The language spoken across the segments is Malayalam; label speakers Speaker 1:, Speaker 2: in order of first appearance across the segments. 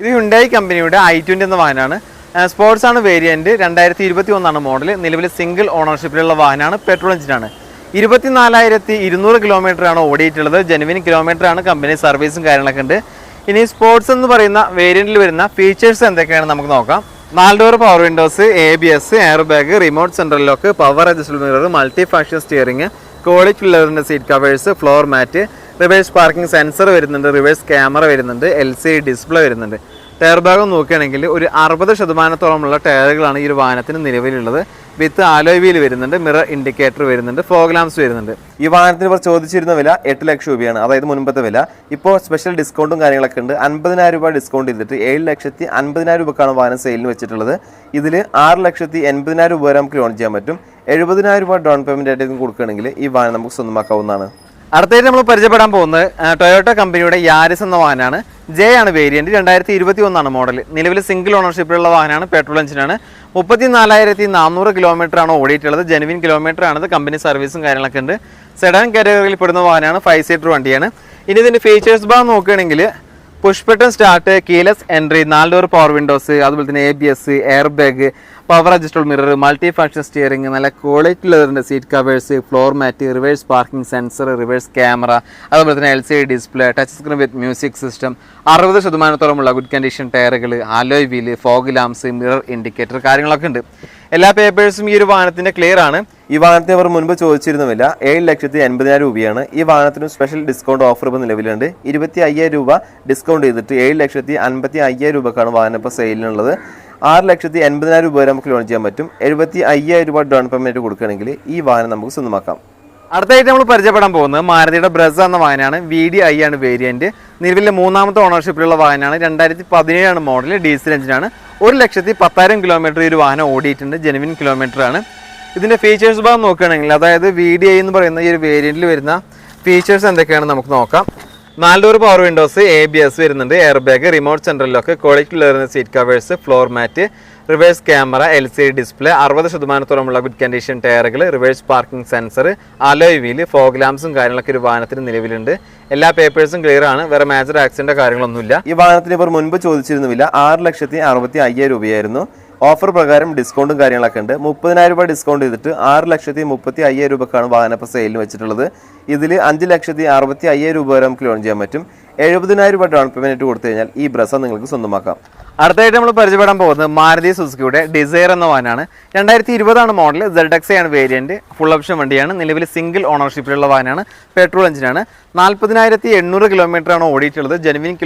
Speaker 1: ഇത് ഹുണ്ടായി കമ്പനിയുടെ ഐ ട്വന്റി എന്ന വാഹനമാണ്. സ്പോർട്സ് ആണ് വേരിയന്റ് രണ്ടായിരത്തി ഇരുപത്തി ഒന്നാണ് മോഡൽ നിലവിൽ സിംഗിൾ ഓണർഷിപ്പിലുള്ള വാഹനമാണ്. പെട്രോൾ എഞ്ചിനാണ് ഇരുപത്തിനാലായിരത്തി ഇരുന്നൂറ് കിലോമീറ്റർ ആണ് ഓടിയിട്ടുള്ളത്. ജെനുവിൻ കിലോമീറ്റർ ആണ് കമ്പനി സർവീസും കാര്യങ്ങളൊക്കെ ഉണ്ട്. ഇനി സ്പോർട്സ് എന്ന് പറയുന്ന വേരിയന്റിൽ വരുന്ന ഫീച്ചേഴ്സ് എന്തൊക്കെയാണ് നമുക്ക് നോക്കാം. നാല് door power windows A B S air bag remote central lock power adjustable mirror multi function steering quality ലെതറിന്റെ seat covers floor mat reverse parking sensor വരുന്നുണ്ട് റിവേഴ്സ് ക്യാമറ വരുന്നുണ്ട് എൽ സി ഡിസ്പ്ലേ വരുന്നുണ്ട്. ടയർ ഭാഗം നോക്കുകയാണെങ്കിൽ ഒരു അറുപത് ശതമാനത്തോളമുള്ള ടയറുകളാണ് ഈ ഒരു വാഹനത്തിന് നിലവിലുള്ളത്. വിത്ത് ആലോയ് വീൽ വരുന്നുണ്ട് മിറർ ഇൻഡിക്കേറ്റർ വരുന്നുണ്ട് ഫോഗ്ലാംസ് വരുന്നുണ്ട്.
Speaker 2: ഈ വാഹനത്തിന് ഇവർ ചോദിച്ചിരുന്ന വില എട്ട് ലക്ഷം രൂപയാണ് അതായത് മുൻപത്തെ വില. ഇപ്പോൾ സ്പെഷ്യൽ ഡിസ്കൗണ്ടും കാര്യങ്ങളൊക്കെ ഉണ്ട്. അൻപതിനായിരം രൂപ ഡിസ്കൗണ്ട് ചെയ്തിട്ട് ഏഴ് ലക്ഷത്തി അൻപതിനായിരം രൂപക്കാണ് വാഹനം സെയിലിന് വെച്ചിട്ടുള്ളത്. ഇതിൽ ആറ് ലക്ഷത്തി എൺപതിനായിരം രൂപ വരെ നമുക്ക് ലോൺ ചെയ്യാൻ പറ്റും. എഴുപതിനായിരം രൂപ ഡൗൺ പേയ്മെന്റ് ആയിട്ട് കൊടുക്കുകയാണെങ്കിൽ ഈ വാഹനം നമുക്ക് സ്വന്തമാക്കാവുന്നതാണ്.
Speaker 1: അടുത്തായിട്ട് നമ്മൾ പരിചയപ്പെടാൻ പോകുന്നത് ടൊയോട്ട കമ്പനിയുടെ യാരിസ് എന്ന വാഹനമാണ്. ജെ ആണ് വേരിയന്റ് രണ്ടായിരത്തി ഇരുപത്തി ഒന്നാണ് മോഡൽ നിലവിൽ സിംഗിൾ ഓണർഷിപ്പിലുള്ള വാഹനമാണ് പെട്രോൾ എഞ്ചിനാണ് മുപ്പത്തി നാലായിരത്തി നാനൂറ് കിലോമീറ്റർ ആണ് ഓടിയിട്ടുള്ളത് ജെനുവിൻ കിലോമീറ്റർ ആണ് കമ്പനി സർവീസും കാര്യങ്ങളൊക്കെ ഉണ്ട്. സെഡാൻ കാറ്റഗറിയിൽ പെടുന്ന വാഹനമാണ് ഫൈവ് സീറ്റർ വണ്ടിയാണ്. ഇനി ഇതിന്റെ ഫീച്ചേഴ്സ് ഭാഗം നോക്കുകയാണെങ്കിൽ push button start keyless entry നാല് ഡോർ പവർ വിൻഡോസ് അതുപോലെ തന്നെ A B S air bag power adjustable mirror multi function steering നല്ല quality ലെതറിന്റെ seat covers floor mat reverse parking sensor reverse camera അതുപോലെ തന്നെ L C D display touch screen with music system അറുപത് ശതമാനത്തോളമുള്ള ഗുഡ് കണ്ടീഷൻ ടയറുകൾ alloy wheel fog lamps mirror indicator കാര്യങ്ങളൊക്കെ ഉണ്ട്. എല്ലാ പേപ്പേഴ്സും ഈ ഒരു വാഹനത്തിന്റെ ക്ലിയർ ആണ്.
Speaker 2: ഈ വാഹനത്തിന് അവർ മുൻപ് ചോദിച്ചിരുന്നില്ല ഏഴ് ലക്ഷത്തി എൺപതിനായിരം രൂപയാണ്. ഈ വാഹനത്തിന് സ്പെഷ്യൽ ഡിസ്കൗണ്ട് ഓഫർ ഇപ്പോൾ നിലവിലുണ്ട്. ഇരുപത്തി അയ്യായിരം രൂപ ഡിസ്കൗണ്ട് ചെയ്തിട്ട് ഏഴ് ലക്ഷത്തി അൻപത്തി അയ്യായിരം രൂപക്കാണ് വാഹനം ഇപ്പോൾ സെയിലിനുള്ളത് ആറ് ലക്ഷത്തി എൺപതിനായിരം രൂപ വരെ നമുക്ക് ലോൺ ചെയ്യാൻ പറ്റും. എഴുപത്തി അയ്യായിരം രൂപ ഡൗൺ പേയ്മെന്റ് കൊടുക്കുകയാണെങ്കിൽ ഈ വാഹനം നമുക്ക് സ്വന്തമാക്കാം.
Speaker 1: അടുത്തായിട്ട് നമ്മൾ പരിചയപ്പെടാൻ പോകുന്നത് മാരുതിയുടെ ബ്രസ് എന്ന വാഹനമാണ്. വി ഡി ഐ ആണ് വേരിയന്റ് നിലവിലെ മൂന്നാമത്തെ ഓണർഷിപ്പിലുള്ള വാഹനമാണ്. രണ്ടായിരത്തി പതിനേഴാണ് മോഡൽ ഡീസൽ എഞ്ചിനാണ് ഒരു ലക്ഷത്തി പത്തായിരം കിലോമീറ്റർ ഈ ഒരു വാഹനം ഓടിയിട്ടുണ്ട്. ജെനുവിൻ കിലോമീറ്റർ ആണ്. ഇതിന്റെ ഫീച്ചേഴ്സ് ഭാഗം നോക്കുകയാണെങ്കിൽ അതായത് വി ഡി ഐ എന്ന് പറയുന്ന ഈ ഒരു വേരിയന്റിൽ വരുന്ന ഫീച്ചേഴ്സ് എന്തൊക്കെയാണ് നമുക്ക് നോക്കാം. നാല് power windows A B S വരുന്നുണ്ട് air bag remote central lock quality വരുന്ന seat covers floor mat reverse camera L C D display അറുപത് ശതമാനത്തോളമുള്ള ഗുഡ് കണ്ടീഷൻ ടയറുകൾ reverse parking sensor alloy wheel fog ലാംസും കാര്യങ്ങളൊക്കെ ഒരു വാഹനത്തിന് നിലവിലുണ്ട്. എല്ലാ പേപ്പേഴ്സും ക്ലിയർ ആണ് വേറെ മേജർ ആക്സിഡന്റ് കാര്യങ്ങളൊന്നുമില്ല.
Speaker 2: ഈ വാഹനത്തിന് ഇവർ മുൻപ് ചോദിച്ചിരുന്നില്ല ആറ് ലക്ഷത്തി അറുപത്തി അയ്യായിരം രൂപയായിരുന്നു. ഓഫർ പ്രകാരം ഡിസ്കൗണ്ടും കാര്യങ്ങളൊക്കെ ഉണ്ട്. മുപ്പതിനായിരം രൂപ ഡിസ്കൗണ്ട് ചെയ്തിട്ട് ആറ് ലക്ഷത്തി മുപ്പത്തി അയ്യായിരം രൂപക്കാണ് വാഹനം ഇപ്പോൾ സെയിലിന് വെച്ചിട്ടുള്ളത്. ഇതിൽ അഞ്ച് ലക്ഷത്തി അറുപത്തി അയ്യായിരം രൂപ വരെ നമുക്ക് ലോൺ ചെയ്യാൻ പറ്റും. എഴുപതിനായിരം രൂപ ഡൗൺ പേയ്മെന്റ് കൊടുത്തു കഴിഞ്ഞാൽ ഈ ബ്രസ നിങ്ങൾക്ക് സ്വന്തമാക്കാം.
Speaker 1: അടുത്തായിട്ട് നമ്മൾ പരിചയപ്പെടാൻ പോകുന്നത് മാരുതി സുസുക്കിയുടെ ഡിസയർ എന്ന വാനാണ് രണ്ടായിരത്തി ഇരുപതാണ് മോഡൽ സെഡ് ആണ് വേരിയന്റ് ഫുൾ ഓപ്ഷൻ വണ്ടിയാണ്. നിലവിൽ സിംഗിൾ ഓണർഷിപ്പിലുള്ള വാനാണ് പെട്രോൾ എഞ്ചിനാണ് നാൽപ്പതിനായിരത്തി എണ്ണൂറ് കിലോമീറ്റർ ആണ് ഓടിയിട്ടുള്ളത്. ജെനുവിൻ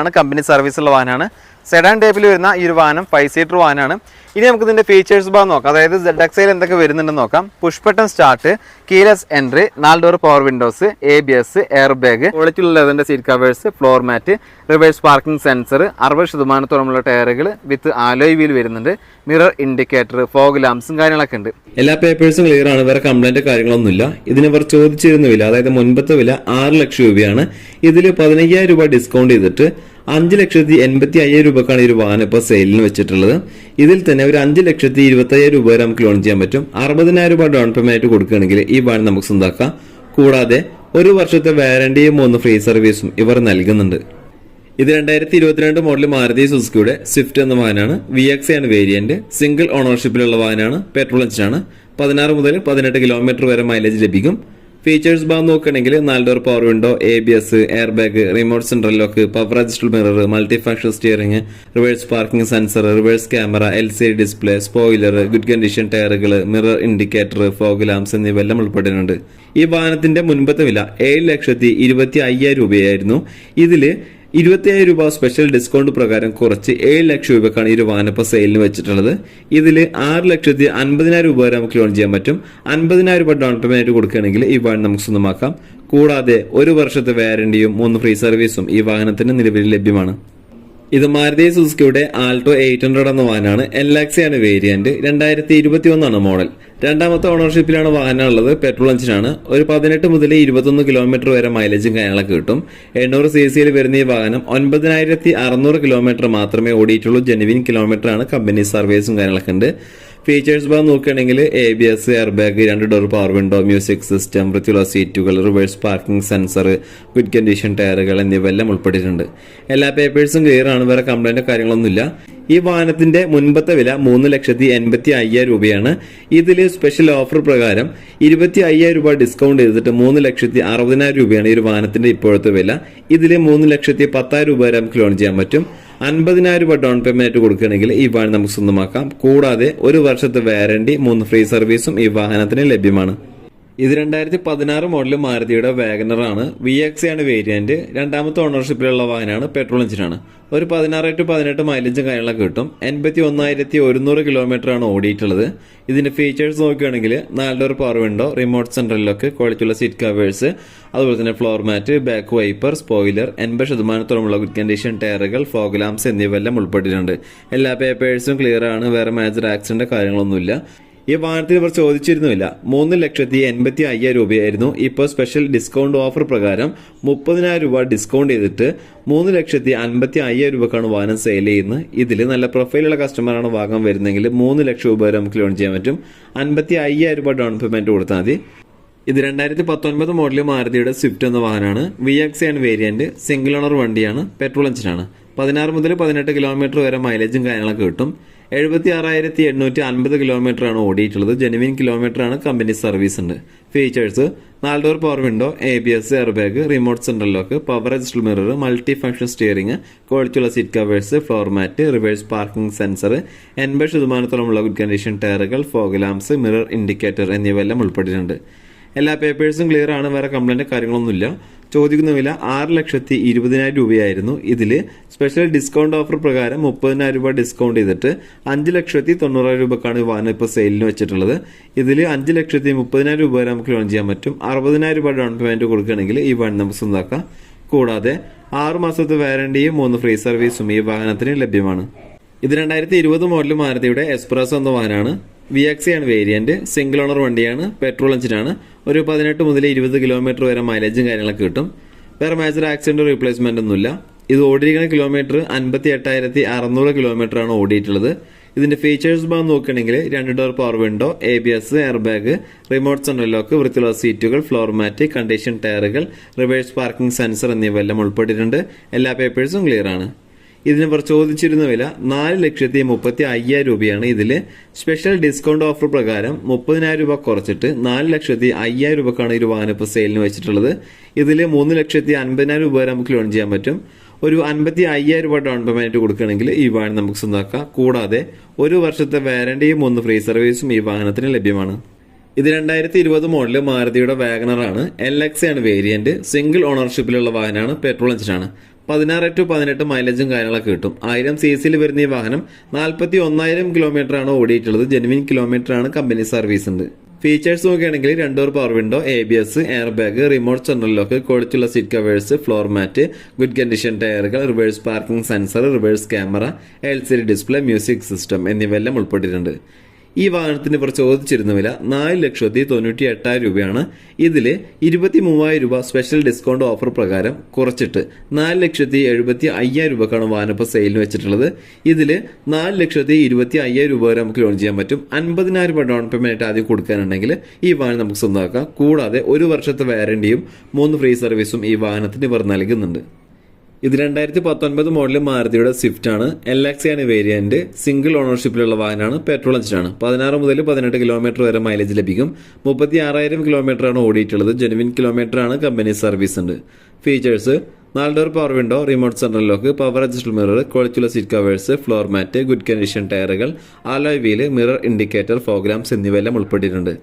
Speaker 1: ആണ് കമ്പനി സർവീസ് ഉള്ള വാഹനമാണ് സെഡാൻ ടൈപ്പിൽ വരുന്ന ഈ ഒരു വാഹനം ഫൈവ് സീറ്റർ വാഹനമാണ് ഇനി നമുക്ക് ഇതിന്റെ ഫീച്ചേഴ്സ് ഭാഗം നോക്കാം. അതായത് സെഡ് എക്സൈൽ എന്തൊക്കെ വരുന്നുണ്ടെന്ന് നോക്കാം. Push button start keyless entry നാല് door power windows A B S air bag quality ഉള്ള ലെതറിന്റെ seat covers floor mat reverse parking sensor അറുപത് ശതമാനത്തോളമുള്ള ടയറുകൾ വിത്ത് ആലോയ് വീൽ വരുന്നുണ്ട്. മിറർ ഇൻഡിക്കേറ്റർ ഫോഗ് ലാംസും കാര്യങ്ങളൊക്കെ ഉണ്ട്.
Speaker 3: എല്ലാ പേപ്പേഴ്സും ക്ലിയർ ആണ്. വേറെ കംപ്ലൈന്റ് കാര്യങ്ങളൊന്നുമില്ല. ഇതിനവർ ഇവർ ചോദിച്ചിരുന്ന വില അതായത് മുൻപത്തെ വില ആറ് ലക്ഷം രൂപയാണ്. ഇതിൽ പതിനയ്യായിരം രൂപ ഡിസ്കൗണ്ട് ചെയ്തിട്ട് അഞ്ച് ലക്ഷത്തി എൺപത്തി അയ്യായിരം രൂപക്കാണ് ഈ ഒരു വാഹനം ഇപ്പോൾ സെയിലിന് വെച്ചിട്ടുള്ളത്. ഇതിൽ തന്നെ ഒരു അഞ്ച് ലക്ഷത്തി ഇരുപത്തി അയ്യായിരം രൂപ വരെ നമുക്ക് ലോൺ ചെയ്യാൻ പറ്റും. അറുപതിനായിരം രൂപ ഡൗൺ പേയ്മെന്റ് ആയിട്ട് കൊടുക്കുകയാണെങ്കിൽ ഈ വാഹനം നമുക്ക് സ്വന്തമാക്കാം. കൂടാതെ ഒരു വർഷത്തെ വാരണ്ടിയും മൂന്ന് ഫ്രീ സർവീസും ഇവർ നൽകുന്നുണ്ട്. ഇത് രണ്ടായിരത്തി ഇരുപത്തിരണ്ട് മോഡൽ മാരുതി സുസുക്കിയുടെ സ്വിഫ്റ്റ് എന്ന വാഹനമാണ്. വി എക്സ് ആണ് വേരിയന്റ് സിംഗിൾ ഓണർഷിപ്പിലുള്ള വാഹനമാണ്. പെട്രോൾ എഞ്ചിനാണ് പതിനാറ് മുതൽ പതിനെട്ട് കിലോമീറ്റർ വരെ മൈലേജ് ലഭിക്കും. ഫീച്ചേഴ്സ് ഭാഗം നോക്കുകയാണെങ്കിൽ നാല് door power window A B S air bag remote central lock power adjustable mirror multi function steering reverse parking sensor reverse camera L C display spoiler good condition ടയറുകൾ മിറർ ഇൻഡിക്കേറ്റർ ഫോഗ് ലാംസ് എന്നിവയെല്ലാം ഉൾപ്പെടുന്നുണ്ട് ഈ വാഹനത്തിന്റെ മുൻപത്തെ വില ഏഴ് ലക്ഷത്തി ഇരുപത്തി അയ്യായിരം രൂപയായിരുന്നു. ഇതിൽ ഇരുപത്തിയായിരം രൂപ സ്പെഷ്യൽ ഡിസ്കൗണ്ട് പ്രകാരം കുറച്ച് ഏഴ് ലക്ഷം രൂപക്കാണ് ഈ ഒരു വാഹനം ഇപ്പോൾ സെയിലിന് വെച്ചിട്ടുള്ളത്. ഇതിൽ ആറ് ലക്ഷത്തി അൻപതിനായിരം രൂപ വരെ നമുക്ക് ലോൺ ചെയ്യാൻ പറ്റും. അൻപതിനായിരം രൂപ ഡൗൺ പേയ്മെന്റ് ആയിട്ട് കൊടുക്കുകയാണെങ്കിൽ ഈ വാഹനം നമുക്ക് സ്വന്തമാക്കാം. കൂടാതെ ഒരു വർഷത്തെ വാറന്റിയും മൂന്ന് ഫ്രീ സർവീസും ഈ വാഹനത്തിന് നിലവിൽ ലഭ്യമാണ്. ഇത് മാരുതി സുസുക്കിയുടെ ആൾട്ടോ എയ്റ്റ് ഹൺഡ്രഡ് എന്ന വാഹനമാണ്. എൽ ആണ് വേരിയന്റ് രണ്ടായിരത്തി ഇരുപത്തി ഒന്നാണ് മോഡൽ രണ്ടാമത്തെ ഓണർഷിപ്പിലാണ് വാഹനം ഉള്ളത് പെട്രോൾ എഞ്ചിനാണ് ഒരു പതിനെട്ട് മുതൽ ഇരുപത്തൊന്ന് കിലോമീറ്റർ വരെ മൈലേജും കാര്യങ്ങളൊക്കെ കിട്ടും. എണ്ണൂറ് സി സിയിൽ വരുന്ന ഈ വാഹനം ഒൻപതിനായിരത്തി അറുന്നൂറ് കിലോമീറ്റർ മാത്രമേ ഓടിയിട്ടുള്ളൂ. ജെനുവിൻ കിലോമീറ്ററാണ് കമ്പനി സർവീസും കാര്യങ്ങളൊക്കെ ഉണ്ട്. ഫീച്ചേഴ്സ് ഭാഗം നോക്കുകയാണെങ്കിൽ A B S air bag രണ്ട് door power window music system വൃത്തിയുള്ള സീറ്റുകൾ reverse parking sensor good condition ടയറുകൾ എന്നിവയെല്ലാം ഉൾപ്പെട്ടിട്ടുണ്ട്. എല്ലാ പേപ്പേഴ്സും ക്ലിയർ ആണ്. വേറെ കംപ്ലൈന്റ് കാര്യങ്ങളൊന്നുമില്ല ഈ വാഹനത്തിന്റെ മുൻപത്തെ വില മൂന്ന് ലക്ഷത്തി എൺപത്തി അയ്യായിരം രൂപയാണ്. ഇതിൽ സ്പെഷ്യൽ ഓഫർ പ്രകാരം ഇരുപത്തി അയ്യായിരം രൂപ ഡിസ്കൗണ്ട് ചെയ്തിട്ട് മൂന്ന് ലക്ഷത്തി അറുപതിനായിരം രൂപയാണ് ഈ ഒരു വാഹനത്തിന്റെ ഇപ്പോഴത്തെ വില. ഇതിൽ മൂന്ന് ലക്ഷത്തി പത്തായിരം രൂപ വരെ നമുക്ക് ലോൺ ചെയ്യാൻ പറ്റും. അൻപതിനായിരം രൂപ ഡൗൺ പേയ്മെന്റ് കൊടുക്കുകയാണെങ്കിൽ ഈ വാഹനം നമുക്ക് സ്വന്തമാക്കാം. കൂടാതെ ഒരു വർഷത്തെ വാരണ്ടി മൂന്ന് ഫ്രീ സർവീസും ഈ വാഹനത്തിന് ലഭ്യമാണ്. ഇത് രണ്ടായിരത്തി പതിനാറ് മോഡൽ മാരുതിയുടെ വാഗനർ ആണ്. വി എക്സ് ആണ് വേരിയന്റ് രണ്ടാമത്തെ ഓണർഷിപ്പിലുള്ള വാഹനമാണ് പെട്രോൾ എഞ്ചിനാണ് ഒരു പതിനാറ് ടു പതിനെട്ട് മൈലേജും കാര്യങ്ങളൊക്കെ കിട്ടും. എൺപത്തി ഒന്നായിരത്തി ഒരുന്നൂറ് കിലോമീറ്റർ ആണ് ഓടിയിട്ടുള്ളത്. ഇതിന്റെ ഫീച്ചേഴ്സ് നോക്കുകയാണെങ്കിൽ നാല് door power window remote central lock ക്വാളിറ്റിയുള്ള സീറ്റ് കവേഴ്സ് അതുപോലെ തന്നെ floor mat back wiper spoiler എൺപത് ശതമാനത്തോളമുള്ള ഗുഡ് കണ്ടീഷൻ ടയറുകൾ ഫോഗ് ലാംസ് എന്നിവയെല്ലാം ഉൾപ്പെട്ടിട്ടുണ്ട്. എല്ലാ പേപ്പേഴ്സും ക്ലിയർ ആണ്. വേറെ മേജർ ആക്സിഡന്റ് കാര്യങ്ങളൊന്നുമില്ല. ഈ വാഹനത്തിൽ ഇവർ ചോദിച്ചിരുന്നില്ല മൂന്ന് ലക്ഷത്തി എൺപത്തി അയ്യായിരം രൂപയായിരുന്നു ഇപ്പോൾ സ്പെഷ്യൽ ഡിസ്കൗണ്ട് ഓഫർ പ്രകാരം മുപ്പതിനായിരം രൂപ ഡിസ്കൗണ്ട് ചെയ്തിട്ട് മൂന്ന് ലക്ഷത്തി അൻപത്തി അയ്യായിരം രൂപക്കാണ് വാഹനം സെയിൽ ചെയ്യുന്നത്. ഇതിൽ നല്ല പ്രൊഫൈലുള്ള കസ്റ്റമറാണ് വാങ്ങാൻ വരുന്നതെങ്കിൽ മൂന്ന് ലക്ഷം രൂപ വരെ നമുക്ക് ലോൺ ചെയ്യാൻ പറ്റും. അൻപത്തി അയ്യായിരം രൂപ ഡൗൺ പേയ്മെന്റ് കൊടുത്താൽ മതി. ഇത് രണ്ടായിരത്തി പത്തൊൻപത് മോഡൽ മാരുതിയുടെ സ്വിഫ്റ്റ് എന്ന വാഹനമാണ്. V X and variant single owner വണ്ടിയാണ്. പെട്രോൾ എഞ്ചിനാണ് പതിനാറ് മുതൽ പതിനെട്ട് കിലോമീറ്റർ വരെ മൈലേജും കാര്യങ്ങളൊക്കെ കിട്ടും. എഴുപത്തി ആറായിരത്തി എണ്ണൂറ്റി അൻപത് കിലോമീറ്റർ ആണ് ഓടിയിട്ടുള്ളത്. ജെനുവിൻ കിലോമീറ്റർ ആണ് കമ്പനി സർവീസ് ഉണ്ട്. ഫീച്ചേഴ്സ് നാല് door power window A B S air bag remote central lock power adjust mirror multi function steering ക്വാളിറ്റിയുള്ള seat covers floor mat reverse parking sensor എൺപത് ശതമാനത്തോളമുള്ള ഗുഡ് കണ്ടീഷൻ ടയറുകൾ ഫോഗ് ലാംസ് മിറർ ഇൻഡിക്കേറ്റർ എന്നിവയെല്ലാം ഉൾപ്പെട്ടിട്ടുണ്ട്. എല്ലാ പേപ്പേഴ്സും ക്ലിയർ ആണ്. വേറെ കംപ്ലൈന്റ് കാര്യങ്ങളൊന്നുമില്ല. ചോദിക്കുന്ന വില ആറ് ലക്ഷത്തി ഇരുപതിനായിരം രൂപയായിരുന്നു. ഇതിൽ സ്പെഷ്യൽ ഡിസ്കൗണ്ട് ഓഫർ പ്രകാരം മുപ്പതിനായിരം രൂപ ഡിസ്കൗണ്ട് ചെയ്തിട്ട് അഞ്ച് ലക്ഷത്തി തൊണ്ണൂറായിരം രൂപക്കാണ് വാഹനം ഇപ്പോൾ സെയിലിന് വെച്ചിട്ടുള്ളത്. ഇതിൽ അഞ്ച് ലക്ഷത്തി മുപ്പതിനായിരം രൂപ വരെ നമുക്ക് ലോൺ ചെയ്യാൻ പറ്റും. അറുപതിനായിരം രൂപ ഡൗൺ പേയ്മെന്റ് കൊടുക്കുകയാണെങ്കിൽ ഈ വാഹനം നമുക്ക് സ്വന്തമാക്കാം കൂടാതെ ആറ് മാസത്തെ വാറണ്ടിയും മൂന്ന് ഫ്രീ സർവീസും ഈ വാഹനത്തിന് ലഭ്യമാണ്. ഇത് രണ്ടായിരത്തി ഇരുപത് മോഡൽ മാരുതിയുടെ എക്സ്പ്രസ് എന്ന വാഹനമാണ്. വി എക്സ് ആണ് വേരിയന്റ് സിംഗിൾ ഓണർ വണ്ടിയാണ്. പെട്രോൾ എഞ്ചിനാണ് ഒരു പതിനെട്ട് മുതൽ ഇരുപത് കിലോമീറ്റർ വരെ മൈലേജും കാര്യങ്ങളൊക്കെ കിട്ടും. വേറെ മേജർ ആക്സിഡന്റ് റീപ്ലേസ്മെന്റ് ഒന്നുമില്ല. ഇത് ഓടിയിരിക്കുന്ന കിലോമീറ്റർ അൻപത്തി എട്ടായിരത്തി അറുന്നൂറ് കിലോമീറ്റർ ആണ് ഓടിയിട്ടുള്ളത്. ഇതിന്റെ ഫീച്ചേഴ്സ് ഭാഗം നോക്കുകയാണെങ്കിൽ രണ്ട് door power window A B S air bag remote central lock വൃത്തിയുള്ള സീറ്റുകൾ ഫ്ലോർ മാറ്റ് കണ്ടീഷൻ ടയറുകൾ റിവേഴ്സ് പാർക്കിംഗ് സെൻസർ എന്നിവയെല്ലാം ഉൾപ്പെട്ടിട്ടുണ്ട്. എല്ലാ പേപ്പേഴ്സും ക്ലിയർ ആണ്. ഇതിന് ഇവർ ചോദിച്ചിരുന്ന വില നാല് ലക്ഷത്തി മുപ്പത്തി അയ്യായിരം രൂപയാണ്. ഇതിൽ സ്പെഷ്യൽ ഡിസ്കൗണ്ട് ഓഫർ പ്രകാരം മുപ്പതിനായിരം രൂപ കുറച്ചിട്ട് നാല് ലക്ഷത്തി അയ്യായിരം രൂപക്കാണ് ഈ വാഹനം ഇപ്പോൾ സെയിലിന് വെച്ചിട്ടുള്ളത്. ഇതിൽ മൂന്ന് ലക്ഷത്തി അൻപതിനായിരം രൂപ വരെ നമുക്ക് ലോൺ ചെയ്യാൻ പറ്റും. ഒരു അൻപത്തി അയ്യായിരം രൂപ ഡൗൺ പേയ്മെന്റ് കൊടുക്കുകയാണെങ്കിൽ ഈ വാഹനം നമുക്ക് സ്വന്തമാക്കാം കൂടാതെ ഒരു വർഷത്തെ വാരണ്ടിയും ഒന്ന് ഫ്രീ സർവീസും ഈ വാഹനത്തിന് ലഭ്യമാണ്. ഇത് രണ്ടായിരത്തി ഇരുപത് മോഡൽ മാരുതിയുടെ വാഗണറാണ് എൽ എക്സ് ആണ് വേരിയന്റ് സിംഗിൾ ഓണർഷിപ്പിലുള്ള വാഹനമാണ്. പെട്രോൾ എഞ്ചിനാണ് പതിനാറ് ടു പതിനെട്ട് മൈലേജും കാര്യങ്ങളൊക്കെ കിട്ടും. ആയിരം സി സിയിൽ വരുന്ന ഈ വാഹനം നാൽപ്പത്തി ഒന്നായിരം കിലോമീറ്റർ ആണ് ഓടിയിട്ടുള്ളത്. ജെനുവിൻ കിലോമീറ്റർ ആണ് കമ്പനി സർവീസ് ഉണ്ട്. ഫീച്ചേഴ്സ് നോക്കുകയാണെങ്കിൽ രണ്ടോർ power window A B S air bag remote central lock കൊടിച്ചുള്ള seat covers floor mat good condition ടയറുകൾ reverse parking sensor reverse camera L C D display music system എന്നിവയെല്ലാം ഉൾപ്പെട്ടിട്ടുണ്ട്. ഈ വാഹനത്തിന് ഇവർ ചോദിച്ചിരുന്ന വില നാല് ലക്ഷത്തി തൊണ്ണൂറ്റി എട്ടായിരം രൂപയാണ്. ഇതിൽ ഇരുപത്തി മൂവായിരം രൂപ സ്പെഷ്യൽ ഡിസ്കൗണ്ട് ഓഫർ പ്രകാരം കുറച്ചിട്ട് നാല് ലക്ഷത്തി എഴുപത്തി അയ്യായിരം രൂപക്കാണ് വാഹനം ഇപ്പോൾ സെയിലിന് വെച്ചിട്ടുള്ളത്. ഇതിൽ നാല് ലക്ഷത്തി ഇരുപത്തി അയ്യായിരം രൂപ വരെ നമുക്ക് ലോൺ ചെയ്യാൻ പറ്റും. അൻപതിനായിരം രൂപ ഡൗൺ പേയ്മെന്റ് ആദ്യം കൊടുക്കാനുണ്ടെങ്കിൽ ഈ വാഹനം നമുക്ക് സ്വന്തമാക്കാം. കൂടാതെ ഒരു വർഷത്തെ വാരണ്ടിയും മൂന്ന് ഫ്രീ സർവീസും ഈ വാഹനത്തിന് ഇവർ നൽകുന്നുണ്ട്. ഇത് രണ്ടായിരത്തി പത്തൊൻപത് മോഡൽ മാരുതിയുടെ സ്വിഫ്റ്റ് ആണ്. എൽ ആണ് വേരിയന്റ് സിംഗിൾ ഓണർഷിപ്പിലുള്ള വാഹനമാണ്. പെട്രോൾ എഞ്ചിനാണ് പതിനാറ് മുതൽ പതിനെട്ട് കിലോമീറ്റർ വരെ മൈലേജ് ലഭിക്കും. മുപ്പത്തി ആറായിരം കിലോമീറ്റർ ആണ് ഓടിയിട്ടുള്ളത്. ജെനുവിൻ കിലോമീറ്റർ ആണ് കമ്പനി സർവീസ് ഉണ്ട്. ഫീച്ചേഴ്സ് നാല് door power window remote central lock power adjust mirror ക്വാളിറ്റിയുള്ള seat covers floor mat good condition ടയറുകൾ alloy wheel mirror indicator fog lamps എന്നിവയെല്ലാം ഉൾപ്പെട്ടിട്ടുണ്ട്.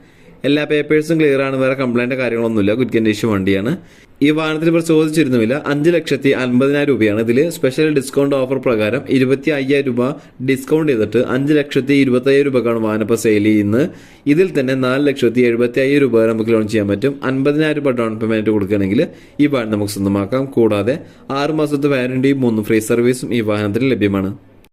Speaker 3: എല്ലാ പേപ്പേഴ്സും ക്ലിയർ ആണ്. വേറെ കംപ്ലൈന്റ് കാര്യങ്ങളൊന്നുമില്ല. ഗുഡ് കണ്ടീഷൻ വണ്ടിയാണ്. ഈ വാഹനത്തിൽ ഇവർ ചോദിച്ചിരുന്നുമില്ല. അഞ്ച് ലക്ഷത്തി അൻപതിനായിരം രൂപയാണ്. ഇതിൽ സ്പെഷ്യൽ ഡിസ്കൗണ്ട് ഓഫർ പ്രകാരം ഇരുപത്തി അയ്യായിരം രൂപ ഡിസ്കൗണ്ട് ചെയ്തിട്ട് അഞ്ച് ലക്ഷത്തി ഇരുപത്തി അയ്യായിരം രൂപക്കാണ് വാഹനം ഇപ്പോൾ സെയിൽ ചെയ്യുന്നത്. ഇതിൽ തന്നെ നാല് ലക്ഷത്തി എഴുപത്തി അയ്യായിരം രൂപ വരെ നമുക്ക് ലോൺ ചെയ്യാൻ പറ്റും. അൻപതിനായിരം രൂപ ഡൗൺ പേയ്മെന്റ് കൊടുക്കുകയാണെങ്കിൽ ഈ വാഹനം നമുക്ക് സ്വന്തമാക്കാം. കൂടാതെ ആറ് മാസത്തെ വാറണ്ടിയും മൂന്ന് ഫ്രീ സർവീസും ഈ വാഹനത്തിൽ ലഭ്യമാണ്.